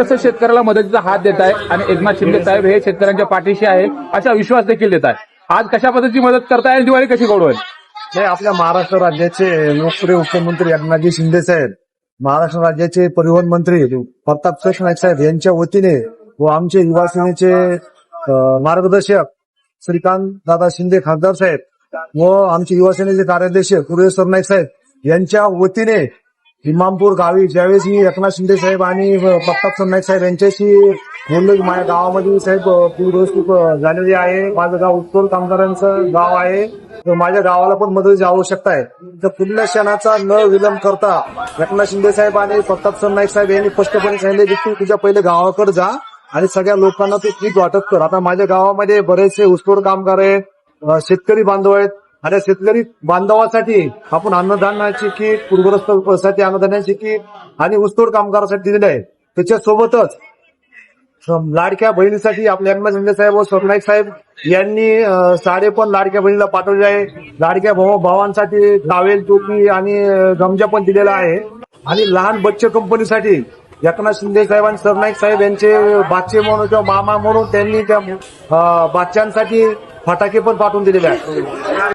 तसं शेतकऱ्याला मदतीचा हात देत आहे आणि एकनाथ शिंदे साहेब हे शेतकऱ्यांच्या पाठीशी आहे असा विश्वास देखील देत आहे. आज कशा पद्धतीची मदत करताय आणि दिवाळी कशी गोडवेल हे आपल्या महाराष्ट्र राज्याचे लोकप्रिय मुख्यमंत्री एकनाथजी शिंदे साहेब महाराष्ट्र राज्याचे परिवहन मंत्री प्रताप कृष्ण नाईक साहेब यांच्या वतीने व आमचे युवा सेनेचे मार्गदर्शक श्रीकांत दादा शिंदे खासदार साहेब व आमचे युवा सेनेचे कार्याध्यक्ष कुरेश्वर नाईक साहेब यांच्या वतीने इमामपूर गावी ज्यावेळेस मी एकनाथ शिंदे साहेब आणि प्रताप सरनाईक साहेब यांच्याशी बोललो की माझ्या गावामध्ये साहेब पूरग्रस्त झालेली आहे. माझं गाव उत्तोल कामगारांचं गाव आहे. तर माझ्या गावाला पण मदतीची आवश्यकता आहे. तर पुढल्या क्षणाचा न विलंब करता एकनाथ शिंदे साहेब आणि प्रताप नाईक साहेब यांनी स्पष्टपणे सांगितले की तू तुझ्या पहिले गावाकडे जा आणि सगळ्या लोकांना तू ठीक वाटप कर. आता माझ्या गावामध्ये बरेचसे ऊसतोड कामगार आहेत शेतकरी बांधव आहेत. आणि शेतकरी बांधवासाठी आपण अन्नधान्याची किट पूरग्रस्तसाठी अन्नधान्याची किट आणि ऊसतोड कामगारासाठी दिलेली आहे. त्याच्यासोबतच लाडक्या बहिणीसाठी आपले एकनाथ शिंदे साहेब व स्वप्नाईक साहेब यांनी साडे पण लाडक्या बहिणीला पाठवले आहे. लाडक्या भाऊ भावांसाठी टावेल टोपी आणि गमजा पण दिलेला आहे. आणि लहान बच्चे कंपनीसाठी एकनाथ शिंदे साहेब आणि सरनाईक साहेब यांचे बाचे म्हणून किंवा मामा म्हणून त्यांनी त्या बादच्यांसाठी फटाके पण पाठवून दिलेले आहेत.